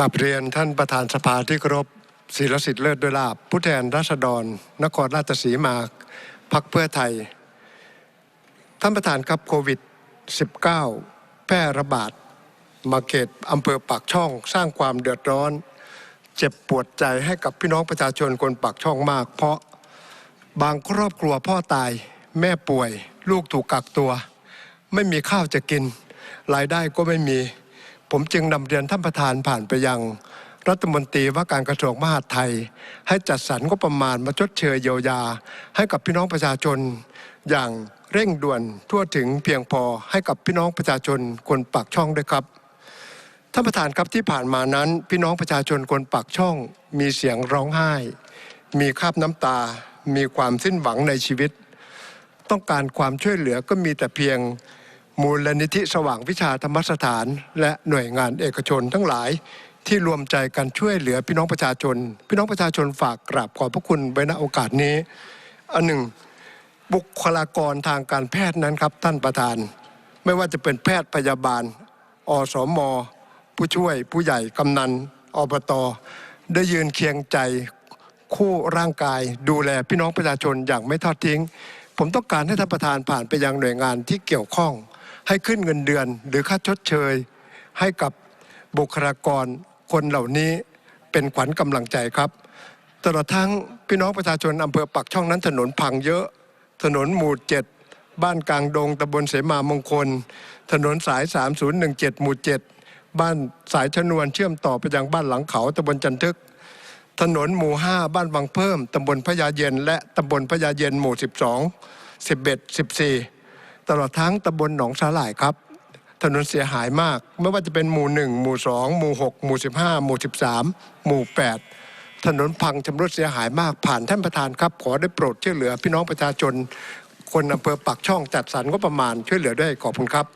กลับเรียนท่านประธานสภาที่เคารพศิรสิทธิ์เลิศด้วยลาบผู้แทนราษฎร นครราชสีมาพักเพื่อไทย ท่านประธานครับโควิด -19 แพร่ระบาดมาเขตอำเภอปากช่องสร้างความเดือดร้อน เจ็บปวดใจให้กับพี่น้องประชาชนคนปากช่องมาก เพราะบางครอบครัวพ่อตายแม่ป่วย ลูกถูกกักตัว ไม่มีข้าวจะกิน รายได้ก็ไม่มี ผมจึงนำเรียนท่านประธานผ่านไปยังรัฐมนตรีว่าการกระทรวงมหาดไทย ให้จัดสรรงบประมาณมาชดเชยเยียวยา ให้กับพี่น้องประชาชน อย่างเร่งด่วนทั่วถึงเพียงพอให้กับพี่น้องประชาชนคนปากช่องด้วยครับท่านประธานครับที่ผ่านมานั้น พี่น้องประชาชนคนปากช่อง มีเสียงร้องไห้ มีคราบน้ำตา มีความสิ้นหวังในชีวิต ต้องการความช่วยเหลือก็มีแต่เพียง มูลนิธิสว่างวิชาธรรมสถาน และหน่วยงานเอกชนทั้งหลายที่รวมใจกันช่วยเหลือพี่น้องประชาชน พี่น้องประชาชนฝากกราบขอบพระคุณไว้ณโอกาสนี้ อันหนึ่ง บุคลากรทางการแพทย์นั้นครับท่านประธาน ไม่ว่าจะเป็นแพทย์พยาบาล อสม ผู้ช่วยผู้ใหญ่กำนันอบตได้ยืนเคียงใจคู่ร่างกาย ดูแลพี่น้องประชาชนอย่างไม่ทอดทิ้ง ผมต้องการให้ท่านประธานผ่านไปยังหน่วยงานที่เกี่ยวข้อง ให้ขึ้นเงินเดือนหรือค่าชดเชย ให้กับบุคลากรคนเหล่านี้เป็นขวัญกำลังใจครับตลอดทั้งพี่น้องประชาชนอำเภอปักช่องนั้นถนนพังเยอะ ถนนหมู่เจ็ดบ้านกลางดงตำบลเสมามงคล ถนนสาย 3017 หมู่7บ้านสายชนวนเชื่อมต่อไปยังบ้านหลังเขาตำบลจันทึก ถนนหมู่ 5 บ้านวังเพิ่มตำบลพญาเย็น และตำบลพญาเย็นหมู่ 12 11 14 ตลอดทั้งตำบลหนองสาหร่ายครับ ถนนเสียหายมาก ไม่ว่าจะเป็นหมู่ 1 หมู่ 2 หมู่ 6 หมู่ 15 หมู่ 13 หมู่ 8 ถนนพังชำรุดเสียหายมากผ่านท่านประธานครับ ขอได้โปรดช่วยเหลือพี่น้องประชาชน คนอำเภอปากช่องจัดสรรงบประมาณช่วยเหลือด้วยขอบคุณครับ